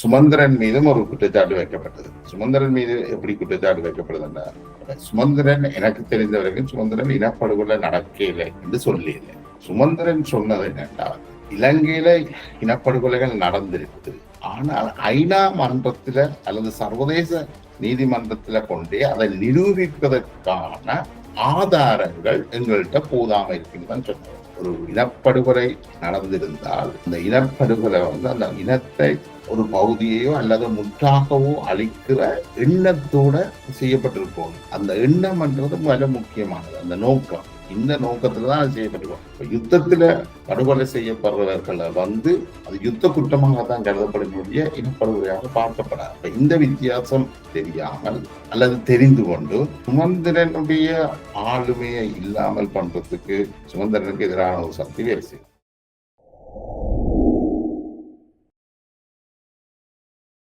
சுமந்திரன் மீதும் ஒரு குற்றச்சாட்டு வைக்கப்பட்டது. சுமந்திரன் மீது எப்படி குற்றச்சாட்டு வைக்கப்படுதுன்னா சுமந்திரன் எனக்கு தெரிந்த வரைக்கும் சுமந்திரன் இனப்படுகொலை நடக்கவில்லை என்று சொல்லியில்லை சுமந்திரன் சொன்னது என்னன்னா இலங்கையில இனப்படுகொலைகள் நடந்திருக்கு. ஆனால் ஐநா மன்றத்துல அல்லது சர்வதேச நீதிமன்றத்துல கொண்டே அதை நிரூபிப்பதற்கான ஆதாரங்கள் எங்கள்கிட்ட போதாம இருக்குன்னு சொன்னாங்க ஒரு இனப்படுகொலை நடந்திருந்தால் அந்த இனப்படுகொலை வந்து அந்த இனத்தை ஒரு பகுதியையோ அல்லது முற்றாகவோ அழிக்கிற எண்ணத்தோட செய்யப்பட்டிருக்கும் அந்த எண்ணம்ன்றது மிக முக்கியமானது. அந்த நோக்கம். இந்த நோக்கத்துல தான் அது செய்யப்படுவோம். இப்ப யுத்தத்துல படுகொலை செய்யப்படுறவர்களை வந்து அது யுத்த குற்றமாக தான் கருதப்படும் இனப்படுகொலையாக பார்க்கப்படாது. இப்ப இந்த வித்தியாசம் தெரியாமல் அல்லது தெரிந்து கொண்டு சுமந்திரனுடைய ஆளுமையை இல்லாமல் பண்றதுக்கு சுமந்திரனுக்கு எதிரான ஒரு சக்தி வேலை செய்யும்.